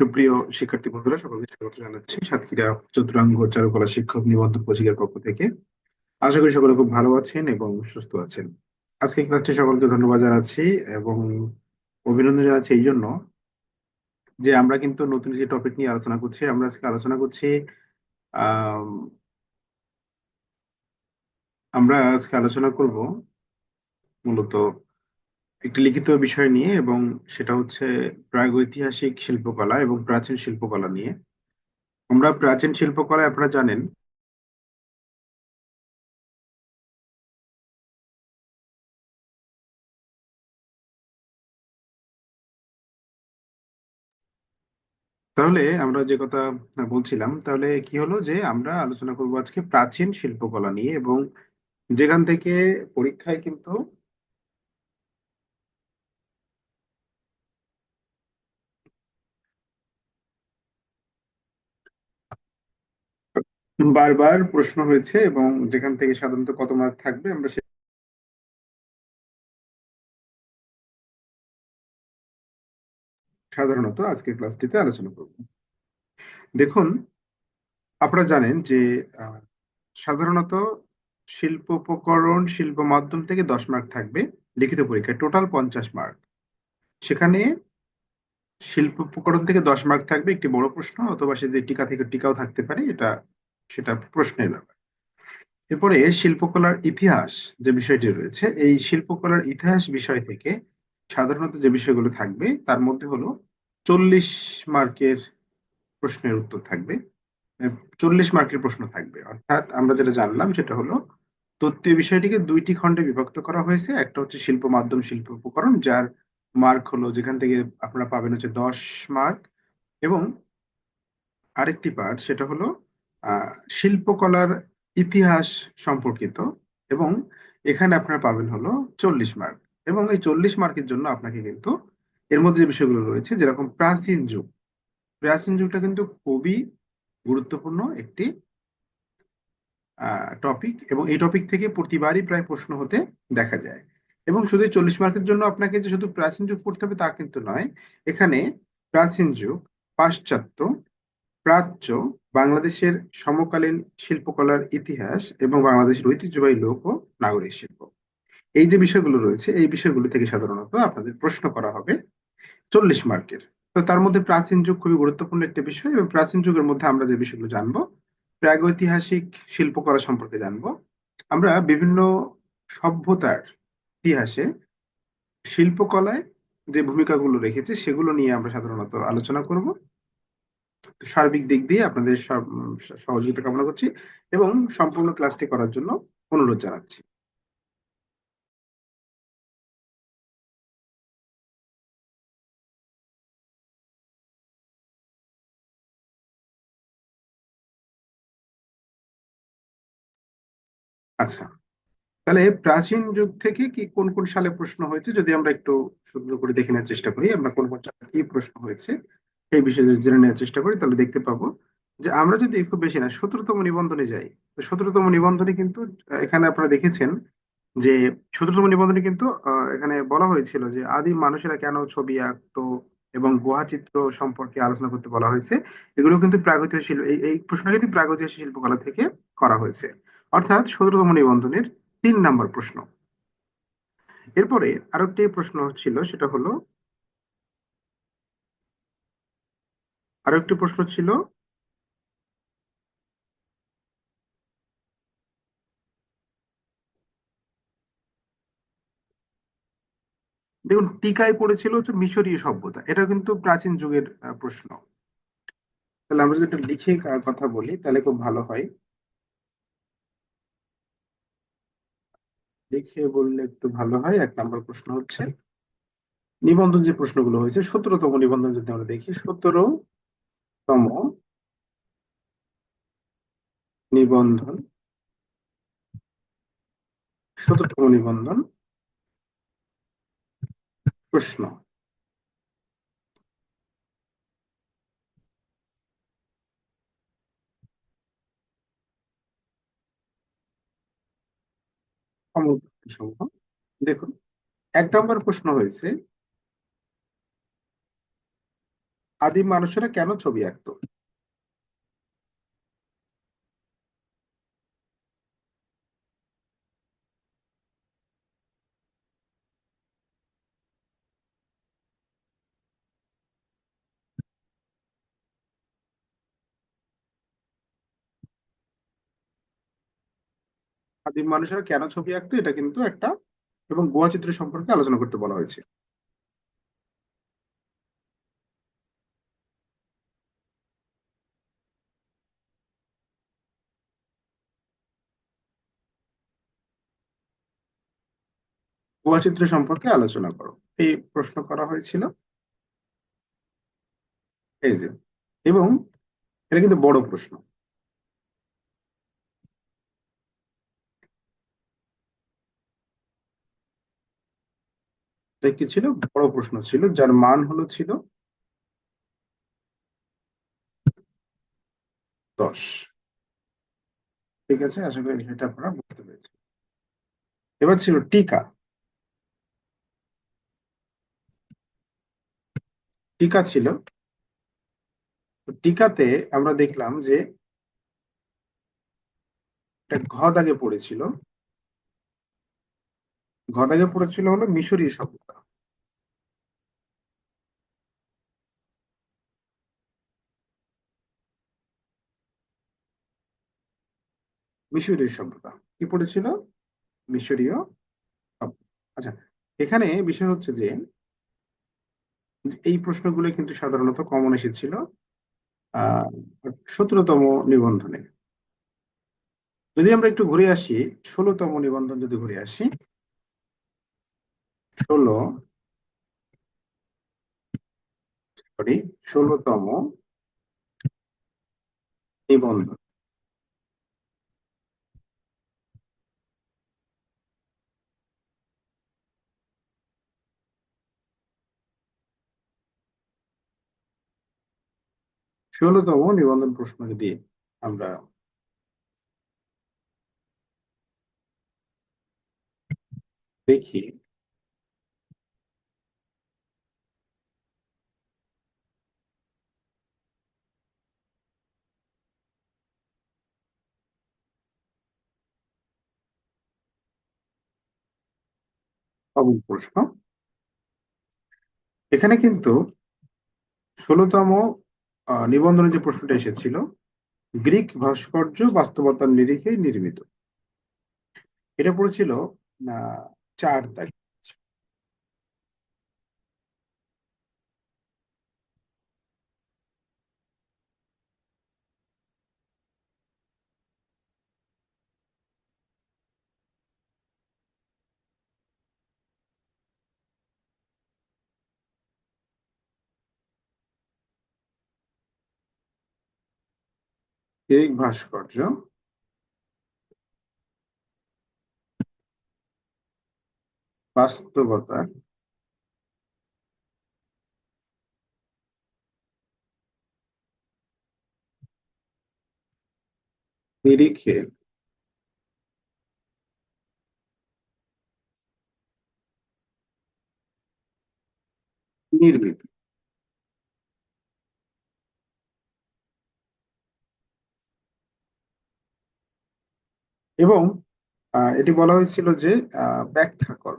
সুপ্রিয় শিক্ষার্থী বন্ধুরা, সকলকে স্বাগত জানাচ্ছি সাতক্ষীরা চতুরাঙ্গ চারুকলা শিক্ষক নিবন্ধন কোচিংয়ের পক্ষ থেকে। আশা করি সকলে খুব ভালো আছেন এবং সুস্থ আছেন। আজকে ক্লাসটি সকলকে ধন্যবাদ জানাচ্ছি এবং অভিনন্দন জানাচ্ছি এই জন্য যে আমরা কিন্তু নতুন যে টপিক নিয়ে আলোচনা করছি, আমরা আজকে আলোচনা করছি আমরা আজকে আলোচনা করব মূলত একটি লিখিত বিষয় নিয়ে এবং সেটা হচ্ছে প্রাগৈতিহাসিক শিল্পকলা এবং প্রাচীন শিল্পকলা নিয়ে। আমরা প্রাচীন শিল্পকলা আপনারা জানেন, তাহলে আমরা যে কথা বলছিলাম, তাহলে কি হলো যে আমরা আলোচনা করব আজকে প্রাচীন শিল্পকলা নিয়ে এবং যেখান থেকে পরীক্ষায় কিন্তু বারবার প্রশ্ন হয়েছে এবং যেখান থেকে সাধারণত কত মার্ক থাকবে, আমরা সাধারণত আজকের ক্লাসটিতে আলোচনা করব। দেখুন, আপনারা জানেন যে সাধারণত শিল্প উপকরণ, শিল্প মাধ্যম থেকে দশ মার্ক থাকবে লিখিত পরীক্ষায় টোটাল পঞ্চাশ মার্ক সেখানে শিল্প উপকরণ থেকে দশ মার্ক থাকবে, একটি বড় প্রশ্ন, অথবা সে যে টিকা থেকে টিকাও থাকতে পারে, এটা সেটা প্রশ্নের ব্যাপার এরপরে শিল্পকলার ইতিহাস যে বিষয়টি রয়েছে, এই শিল্পকলার ইতিহাস বিষয় থেকে সাধারণত যে বিষয়গুলো থাকবে, তার মধ্যে হলো চল্লিশ মার্কের প্রশ্নের উত্তর থাকবে। চল্লিশ মার্কের প্রশ্ন থাকবে। অর্থাৎ আমরা যেটা জানলাম সেটা হলো, তত্ত্বীয় বিষয়টিকে দুইটি খণ্ডে বিভক্ত করা হয়েছে। একটা হচ্ছে শিল্প মাধ্যম, শিল্প উপকরণ, যার মার্ক হলো যেখান থেকে আপনারা পাবেন হচ্ছে দশ মার্ক। এবং আরেকটি পার্ট সেটা হলো শিল্পকলার ইতিহাস সম্পর্কিত এবং এখানে আপনারা পাবেন হলো চল্লিশ মার্ক এবং এই চল্লিশ মার্কের জন্য আপনাকে কিন্তু এর মধ্যে যে বিষয়গুলো রয়েছে, যেরকম প্রাচীন যুগ। প্রাচীন যুগটা কিন্তু খুবই গুরুত্বপূর্ণ একটি টপিক এবং এই টপিক থেকে প্রতিবারই প্রায় প্রশ্ন হতে দেখা যায়। এবং শুধু চল্লিশ মার্কের জন্য আপনাকে যে শুধু প্রাচীন যুগ পড়তে হবে তা কিন্তু নয়, এখানে প্রাচীন যুগ, পাশ্চাত্য প্রাচ্য বাংলাদেশের সমকালীন শিল্পকলার ইতিহাস এবং বাংলাদেশের ঐতিহ্যবাহী লোক ও নাগরিক শিল্প। এই যে বিষয়গুলো রয়েছে, এই বিষয়গুলো থেকে সাধারণত আপনাদের প্রশ্ন করা হবে চল্লিশ মার্কের। তো তার মধ্যে প্রাচীন যুগ খুবই গুরুত্বপূর্ণ একটি বিষয় এবং প্রাচীন যুগের মধ্যে আমরা যে বিষয়গুলো জানব, প্রাগৈতিহাসিক শিল্পকলা সম্পর্কে জানব, আমরা বিভিন্ন সভ্যতার ইতিহাসে শিল্পকলায় যে ভূমিকাগুলো রেখেছে সেগুলো নিয়ে আমরা সাধারণত আলোচনা করব। সার্বিক দিক দিয়ে আপনাদের সহযোগিতা কামনা করছি এবং সম্পূর্ণ ক্লাসটি করার জন্য অনুরোধ জানাচ্ছি। আচ্ছা তাহলে প্রাচীন যুগ থেকে কি কোন কোন সালে প্রশ্ন হয়েছে? যদি আমরা একটু সুন্দর করে দেখে নেওয়ার চেষ্টা করি, আমরা কোন কোন সালে কি প্রশ্ন হয়েছে? সেই বিষয়ে যদি জেনে নেওয়ার চেষ্টা করি, তাহলে দেখতে পাবো যে আমরা যদি একটু বেশি না, সতেরোতম নিবন্ধনে যাই, তো সতেরোতম নিবন্ধনে কিন্তু এখানে আপনারা দেখেছেন যে সতেরোতম নিবন্ধনে কিন্তু এখানে বলা হয়েছিল যে আদিম মানুষেরা কেন ছবি আঁকতো এবং গুহা চিত্র সম্পর্কে আলোচনা করতে বলা হয়েছে, এগুলো কিন্তু প্রাগৈতিহাসিক শিল্প এই প্রশ্নটা কিন্তু প্রাগৈতিহাসিক শিল্পকলা থেকে করা হয়েছে। অর্থাৎ সতেরোতম নিবন্ধনের তিন নাম্বার প্রশ্ন। এরপরে আরেকটি প্রশ্ন ছিল, সেটা হলো আরও একটি প্রশ্ন ছিল? দেখুন টিকায় পড়েছিল হচ্ছে মিশরীয় সভ্যতা। এটা কিন্তু প্রাচীন যুগের প্রশ্ন। তাহলে আমরা যদি এটা লিখে কথা বলি তাহলে খুব ভালো হয়। লিখে বললে একটু ভালো হয় এক নম্বর প্রশ্ন হচ্ছে। নিবন্ধন যে প্রশ্নগুলো হয়েছে সতেরোতম নিবন্ধন যদি আমরা দেখি সতেরো তম নিবন্ধন সতেরোতম নিবন্ধন প্রশ্ন। দেখুন এক নম্বর প্রশ্ন হয়েছে আদিম মানুষেরা কেন ছবি আঁকতো? আদিম মানুষেরা কেন ছবি আঁকতো? এটা কিন্তু একটা এবং গুহা চিত্র সম্পর্কে আলোচনা করতে বলা হয়েছে। গুহা সম্পর্কে আলোচনা করো। এই প্রশ্ন করা হয়েছিল। এই যে, এবং এটা কিন্তু বড় প্রশ্ন। কি ছিল? বড় প্রশ্ন ছিল, যার মান হলো ছিল দশ। ঠিক আছে, আশা করি সেটা আপনারা বুঝতে পেরেছেন। এবার ছিল টিকা। টিকা ছিল। টিকাতে আমরা দেখলাম যে ঘ দাগে পড়েছিল। ঘ দাগে পড়েছিল হলো মিশরীয় সভ্যতা। মিশরীয় সভ্যতা। কি পড়েছিল? মিশরীয় আচ্ছা এখানে বিষয় হচ্ছে যে এই প্রশ্নগুলো কিন্তু সাধারণত কমন এসেছিল সতেরোতম নিবন্ধনে। যদি আমরা একটু ঘুরে আসি, ষোলোতম নিবন্ধন যদি ঘুরে আসি, ষোলো সরি ষোলোতম নিবন্ধন। ষোলোতম নিবন্ধন প্রশ্ন যদি আমরা দেখি। অবুল প্রশ্ন। এখানে কিন্তু ষোলোতম নিবন্ধনে যে প্রশ্নটা এসেছিল গ্রিক ভাস্কর্য বাস্তবতার নিরিখে নির্মিত। এটা পড়েছিল চার তারিখ। গ্রিক ভাস্কর্য বাস্তবতার নিরিখে নির্মিত। এবং এটি বলা হয়েছিল যে ব্যাখ্যা কর।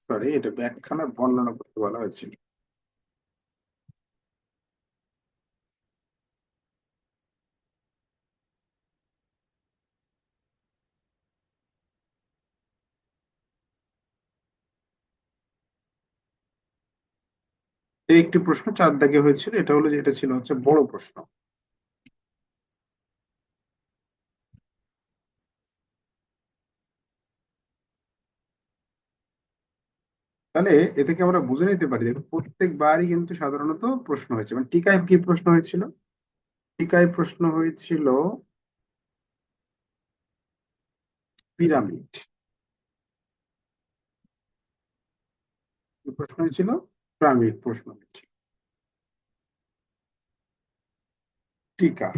সরি এটা ব্যাখ্যা না, বর্ণনা করতে বলা হয়েছিল। এই একটি প্রশ্ন চার দাগে হয়েছিল, এটা হলো যে এটা ছিল হচ্ছে বড় প্রশ্ন। তাহলে এ থেকে আমরা বুঝে নিতে পারি দেখো প্রত্যেকবারই কিন্তু সাধারণত প্রশ্ন হয়েছে। মানে টিকায় কি প্রশ্ন হয়েছিল? টিকায় প্রশ্ন হয়েছিল পিরামিড। প্রশ্ন হয়েছিল? প্রাণীর প্রশ্ন টিকা।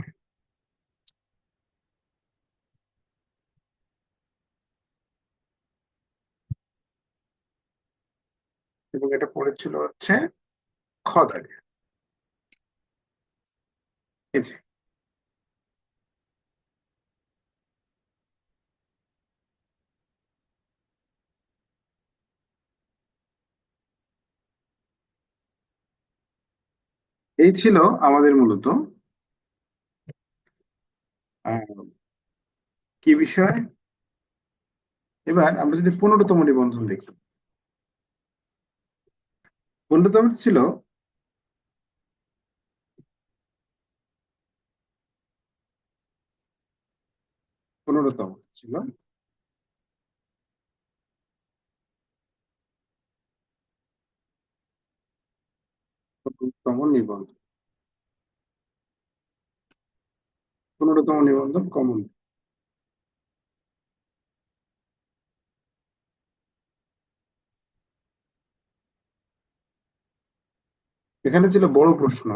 এবং এটা পড়েছিল হচ্ছে খদাগে এই যে এই ছিল আমাদের মূলত কি বিষয়? এবার আমরা যদি পনেরোতম নিবন্ধন দেখি। পনেরোতম ছিল পনেরোতম ছিল পনেরোতম নিবন্ধন পনেরোতম নিবন্ধন কমন এখানে ছিল বড় প্রশ্ন।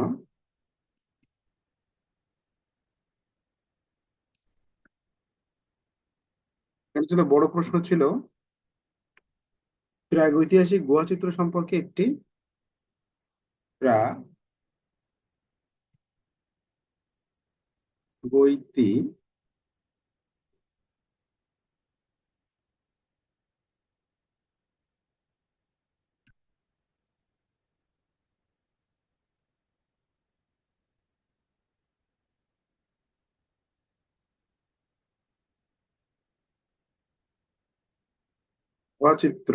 এখানে ছিল বড় প্রশ্ন ছিল, প্রাগৈতিহাসিক গুহা চিত্র সম্পর্কে একটি প্রাগৈতি গুহাচিত্র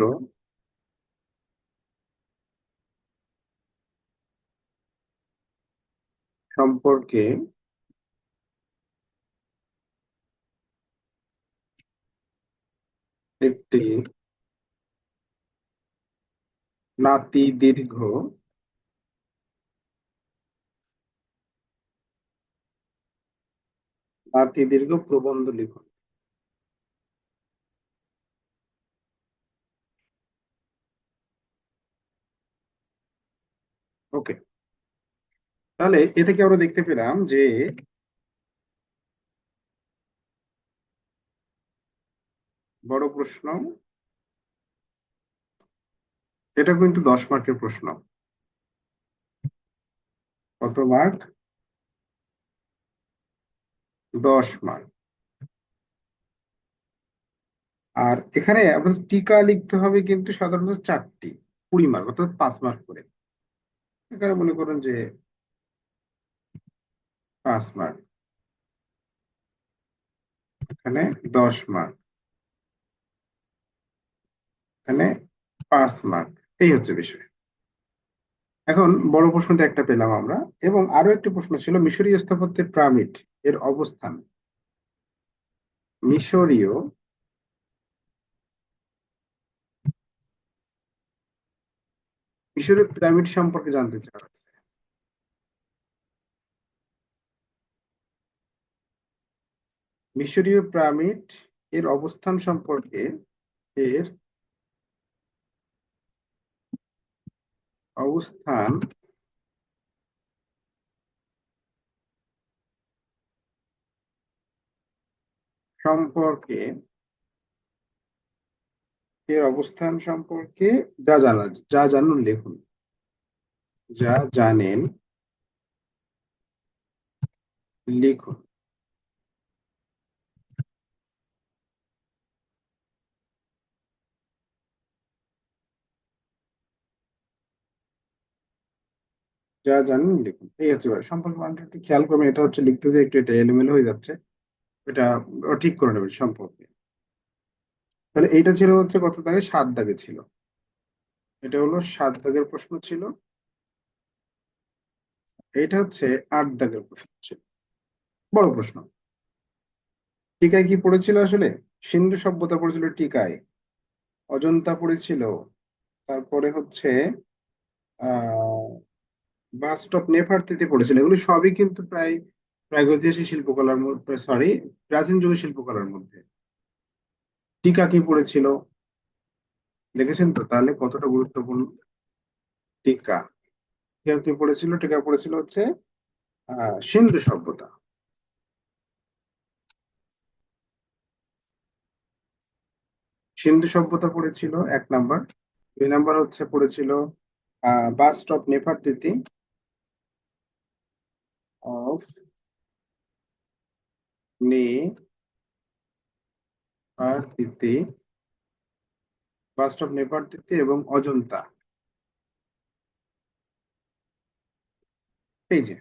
সম্পর্কে একটি নাতি দীর্ঘ নাতি দীর্ঘ প্রবন্ধ লিখুন। ওকে তাহলে এ থেকে আমরা দেখতে পেলাম যে বড় প্রশ্ন, এটা কিন্তু দশ মার্কের প্রশ্ন। কত মার্ক? দশ মার্ক। আর এখানে আপনাদের টিকা লিখতে হবে কিন্তু সাধারণত চারটি, কুড়ি মার্ক, অর্থাৎ পাঁচ মার্ক করে। এখানে মনে করুন যে পাঁচ মার্ক এখানে দশ মার্ক এখানে পাঁচ মার্ক এই হচ্ছে বিষয়। এখন বড় প্রশ্নতে একটা পেলাম আমরা, এবং আরও একটি প্রশ্ন ছিল, মিশরীয় স্থাপত্যের পিরামিড এর অবস্থান। মিশরীয় মিশরীয় পিরামিড সম্পর্কে জানতে চাওয়া মিশরীয় পিরামিড এর অবস্থান সম্পর্কে এর অবস্থান সম্পর্কে এর অবস্থান সম্পর্কে যা জানা, যা জানুন লিখুন। যা জানেন লিখুন। যা জানেন লিখুন। এই হচ্ছে ব্যাপার। সম্পর্ক মানটা একটু খেয়াল করবেন, এটা হচ্ছে লিখতেছে একটু এটা এলোমেলো হয়ে যাচ্ছে। এটা ঠিক করে নেবেন সম্পর্কে। তাহলে এইটা ছিল হচ্ছে কত দাগে? সাত দাগে ছিল। এটা হলো সাত দাগের প্রশ্ন ছিল। এটা হচ্ছে আট দাগের প্রশ্ন ছিল। বড় প্রশ্ন। টিকায় কি পড়েছিল আসলে? সিন্ধু সভ্যতা পড়েছিল টিকায়। অজন্তা পড়েছিল। তারপরে হচ্ছে, আহ বাস্টপ নেফারতিতে পড়েছিল। এগুলো সবই কিন্তু প্রায় প্রাগৈতিহাসিক শিল্পকলার মধ্যে সরি প্রাচীন যুগের শিল্পকলার মধ্যে। টিকা কি পড়েছিল? দেখেছেন তো? তাহলে কতটা গুরুত্বপূর্ণ? টিকা। টিকা কি পড়েছিল? টিকা পড়েছিল হচ্ছে সিন্ধু সভ্যতা। সিন্ধু সভ্যতা পড়েছিল, এক নাম্বার। দুই নাম্বার হচ্ছে পড়েছিল আহ বাস স্টপ নেফারতিতি নে আর তিতি বাস স্টপ নেফারতিতি এবং অজন্তা। এই যে।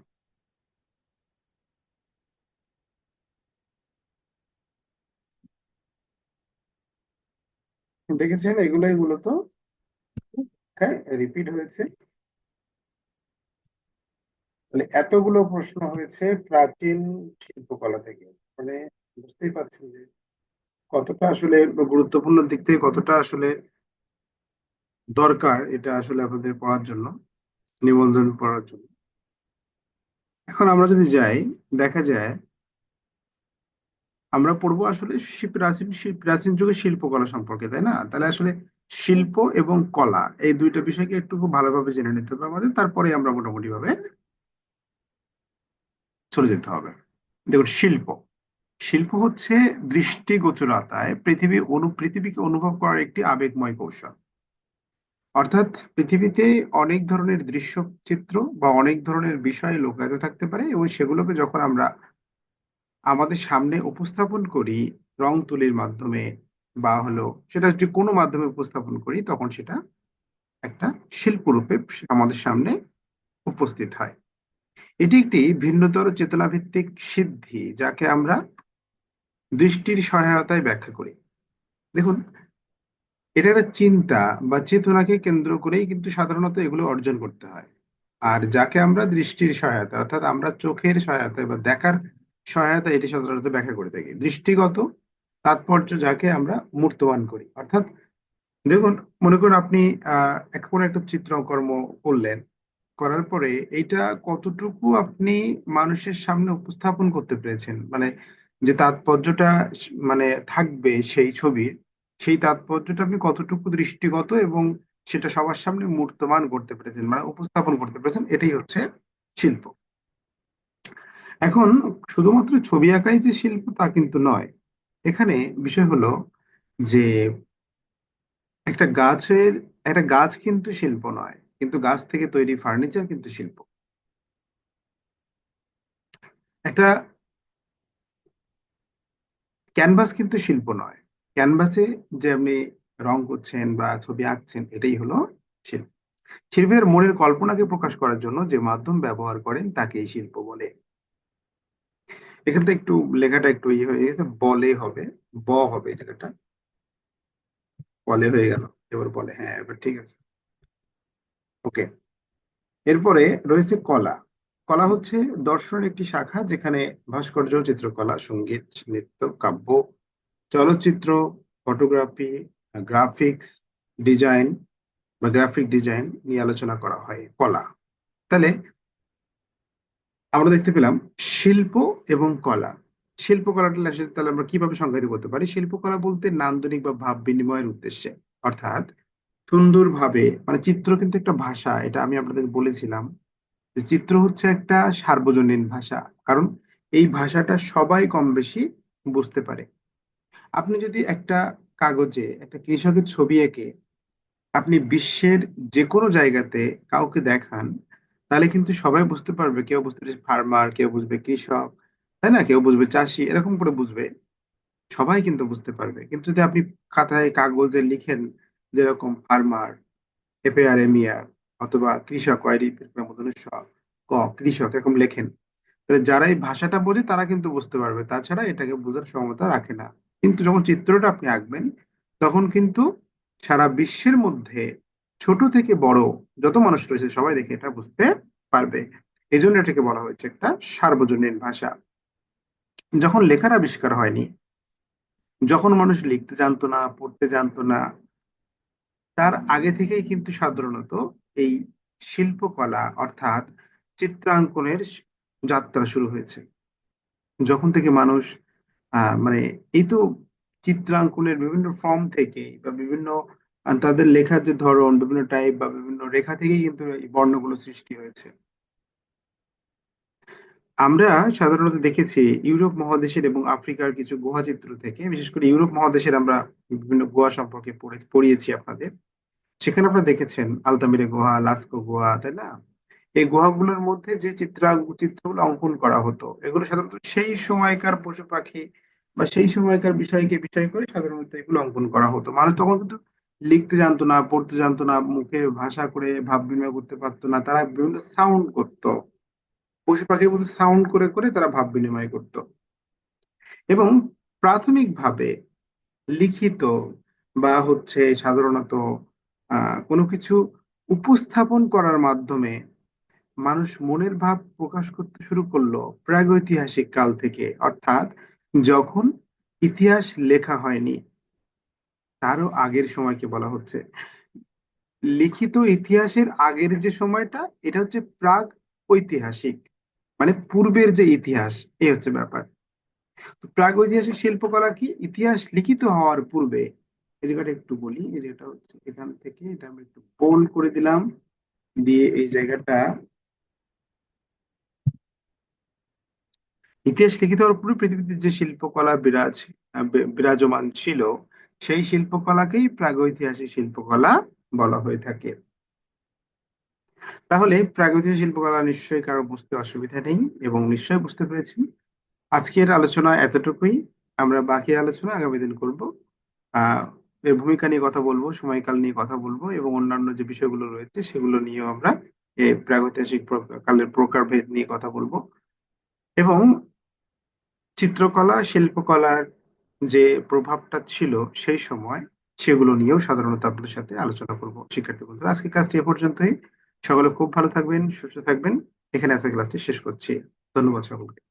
দেখেছেন এগুলাই মূলত হ্যাঁ রিপিট হয়েছে। মানে এতগুলো প্রশ্ন হয়েছে প্রাচীন শিল্পকলা থেকে। মানে বুঝতেই পারছেন যে কতটা আসলে গুরুত্বপূর্ণ দিক থেকে কতটা আসলে দরকার এটা আসলে আপনাদের পড়ার জন্য, নিবন্ধন পড়ার জন্য। এখন আমরা যদি যাই, দেখা যায় আমরা পড়ব আসলে প্রাচীন প্রাচীন যুগের শিল্পকলা সম্পর্কে, তাই না? তাহলে আসলে শিল্প এবং কলা, এই দুইটা বিষয়কে একটু খুব ভালোভাবে জেনে নিতে হবে আমাদের, তারপরে আমরা মোটামুটি ভাবে চলে যেতে হবে। দেখুন, শিল্প। শিল্প হচ্ছে দৃষ্টিগোচরতায় পৃথিবী অনু, পৃথিবীকে অনুভব করার একটি আবেগময় কৌশল। অর্থাৎ পৃথিবীতে অনেক ধরনের দৃশ্য চিত্র বা অনেক ধরনের বিষয় লুকায়িত থাকতে পারে এবং সেগুলোকে যখন আমরা আমাদের সামনে উপস্থাপন করি রং তুলির মাধ্যমে বা হলো সেটা যদি কোনো মাধ্যমে উপস্থাপন করি, তখন সেটা একটা শিল্পরূপে আমাদের সামনে উপস্থিত হয়। এটি একটি ভিন্নতর চেতনাভিত্তিক সিদ্ধি যাকে আমরা দৃষ্টির সহায়তায় ব্যাখ্যা করি। দেখুন, এটা একটা চিন্তা বা চেতনাকে কেন্দ্র করেই কিন্তু সাধারণত এগুলো অর্জন করতে হয়। আর যাকে আমরা দৃষ্টির সহায়তা, অর্থাৎ আমরা চোখের সহায়তায় বা দেখার সহায়তা এটি সাধারণত ব্যাখ্যা করে থাকি। দৃষ্টিগত তাৎপর্য যাকে আমরা মূর্তবান করি। অর্থাৎ, দেখুন, মনে করুন আপনি, আহ কোনো একটা চিত্রকর্ম করলেন করার পরে এটা কতটুকু আপনি মানুষের সামনে উপস্থাপন করতে পেরেছেন? মানে যে তাৎপর্যটা মানে থাকবে সেই ছবির, সেই তাৎপর্যটা আপনি কতটুকু দৃষ্টিগত এবং সেটা সবার সামনে মূর্তমান করতে পেরেছেন মানে উপস্থাপন করতে পেরেছেন, এটাই হচ্ছে শিল্প। এখন শুধুমাত্র ছবি আঁকাই যে শিল্প তা কিন্তু নয়, এখানে বিষয় হলো যে একটা গাছের, একটা গাছ কিন্তু শিল্প নয় কিন্তু গাছ থেকে তৈরি ফার্নিচার কিন্তু শিল্প। একটা ক্যানভাস কিন্তু শিল্প নয়। ক্যানভাসে যে আপনি রং করছেন বা ছবি আঁকছেন, এটাই হলো শিল্প। শিল্পের মনের কল্পনাকে প্রকাশ করার জন্য যে মাধ্যম ব্যবহার করেন তাকেই শিল্প বলে। এখানে একটু লেখাটা একটু ইয়ে হয়ে গেছে, বলে হবে, ব হবে জায়গাটা। বলে হয়ে গেল, এবার বলে হ্যাঁ এবার ঠিক আছে। ওকে। এরপরে রয়েছে কলা। কলা হচ্ছে দর্শনের একটি শাখা যেখানে ভাস্কর্য, চিত্রকলা, সংগীত, নৃত্য, কাব্য, চলচ্চিত্র, ফটোগ্রাফি, গ্রাফিক্স, ডিজাইন বা গ্রাফিক ডিজাইন নিয়ে আলোচনা করা হয় কলা। তাহলে আমরা দেখতে পেলাম শিল্প এবং কলা। শিল্পকলাটা তাহলে আমরা কীভাবে সংজ্ঞায়িত করতে পারি? শিল্পকলা বলতে নান্দনিক বা ভাব বিনিময়ের উদ্দেশ্যে। অর্থাৎ সুন্দরভাবে মানে চিত্র কিন্তু একটা ভাষা, এটা আমি আপনাদের বলেছিলাম, যে চিত্র হচ্ছে একটা সার্বজনীন ভাষা, কারণ এই ভাষাটা সবাই কম বেশি বুঝতে পারে। আপনি যদি একটা কাগজে, একটা কৃষকের ছবি এঁকে আপনি বিশ্বের যে কোনো জায়গাতে কাউকে দেখান, তাহলে কিন্তু সবাই বুঝতে পারবে, কেউ বুঝতে পারবে ফার্মার কেউ বুঝবে কৃষক, তাই না? কেউ বুঝবে চাষি, এরকম করে বুঝবে, সবাই কিন্তু বুঝতে পারবে। কিন্তু যদি আপনি খাতায়, কাগজে লিখেন যেরকম ফার্মার এপে আর এমিয়ার অথবা কৃষক ওয়াইডি ক, কৃষক এরকম লেখেন। তাহলে যারা এই ভাষাটা বোঝে তারা কিন্তু বুঝতে পারবে। তাছাড়া এটাকে বোঝার ক্ষমতা রাখে না। কিন্তু যখন চিত্রটা আপনি আঁকবেন, তখন কিন্তু সারা বিশ্বের মধ্যে ছোট থেকে বড় যত মানুষ রয়েছে সবাই দেখে এটা বুঝতে পারবে। এই জন্য এটাকে বলা হয়েছে একটা সার্বজনীন ভাষা। যখন লেখার আবিষ্কার হয়নি, যখন মানুষ লিখতে জানতো না, পড়তে জানতো না তার আগে থেকেই কিন্তু সাধারণত এই শিল্পকলা অর্থাৎ চিত্রাঙ্কনের যাত্রা শুরু হয়েছে। যখন থেকে মানুষ মানে এই তো চিত্রাঙ্কনের বিভিন্ন ফর্ম থেকে বা বিভিন্ন, তাদের লেখার যে ধরন, বিভিন্ন টাইপ বা বিভিন্ন রেখা থেকেই কিন্তু এই বর্ণগুলো সৃষ্টি হয়েছে। আমরা সাধারণত দেখেছি ইউরোপ মহাদেশের এবং আফ্রিকার কিছু গুহা চিত্র থেকে, বিশেষ করে ইউরোপ মহাদেশের আমরা বিভিন্ন গুহা সম্পর্কে পড়িয়েছি আপনাদের। সেখানে আপনারা দেখেছেন আলতামিরা গুহা, লাস্কো গুহা, তাই না? এই গুহাগুলোর মধ্যে যে চিত্র, চিত্রগুলো অঙ্কন করা হতো, এগুলো সাধারণত সেই সময়কার পশু পাখি বা সেই সময়কার বিষয়কে বিষয় করে সাধারণত এগুলো অঙ্কন করা হতো। মানুষ তখন কিন্তু লিখতে জানতো না, পড়তে জানতো না, মুখে ভাষা করে ভাব বিনিময় করতে পারতো না, তারা বিভিন্ন সাউন্ড করতো। পশু পাখির মধ্যে সাউন্ড করে করে তারা ভাব বিনিময় করতো। এবং প্রাথমিকভাবে লিখিত বা হচ্ছে সাধারণত কোনো কিছু উপস্থাপন করার মাধ্যমে মানুষ মনের ভাব প্রকাশ করতে শুরু করল প্রাগৈতিহাসিক কাল থেকে। অর্থাৎ যখন ইতিহাস লেখা হয়নি, তারও আগের সময়কে বলা হচ্ছে। লিখিত ইতিহাসের আগের যে সময়টা, এটা হচ্ছে প্রাগ ঐতিহাসিক মানে পূর্বের যে ইতিহাস, এই হচ্ছে ব্যাপার। তো প্রাগ ঐতিহাসিক শিল্পকলা কি? ইতিহাস লিখিত হওয়ার পূর্বে, এই জায়গাটা একটু বলি, এই জায়গাটা হচ্ছে এখান থেকে, এটা আমি একটু বোল্ড করে দিলাম, দিয়ে এই জায়গাটা ইতিহাস লিখিত হওয়ার পূর্বে পৃথিবীতে যে শিল্পকলা বিরাজ বিরাজমান ছিল, সেই শিল্পকলাকেই প্রাগৈতিহাসিক শিল্পকলা বলা হয়ে থাকে। তাহলে প্রাগৈতিহাসিক শিল্পকলা নিশ্চয়ই কারও বুঝতে অসুবিধা নেই এবং নিশ্চয়ই বুঝতে পেরেছি। আজকের আলোচনা এতটুকুই। আমরা বাকি আলোচনা আগামী দিন করব। আহ এর ভূমিকা নিয়ে কথা বলব, সময়কাল নিয়ে কথা বলব এবং অন্যান্য যে বিষয়গুলো রয়েছে সেগুলো নিয়েও আমরা এই প্রাগৈতিহাসিক প্র- কালের প্রকারভেদ নিয়ে কথা বলব। এবং চিত্রকলা, শিল্পকলার যে প্রভাবটা ছিল সেই সময় সেগুলো নিয়েও সাধারণত আপনাদের সাথে আলোচনা করব। শিক্ষার্থী বন্ধুরা আজকে ক্লাসটি এ পর্যন্তই। সকলে খুব ভালো থাকবেন সুস্থ থাকবেন। এখানে আজকে ক্লাসটি শেষ করছি। ধন্যবাদ সকলকে।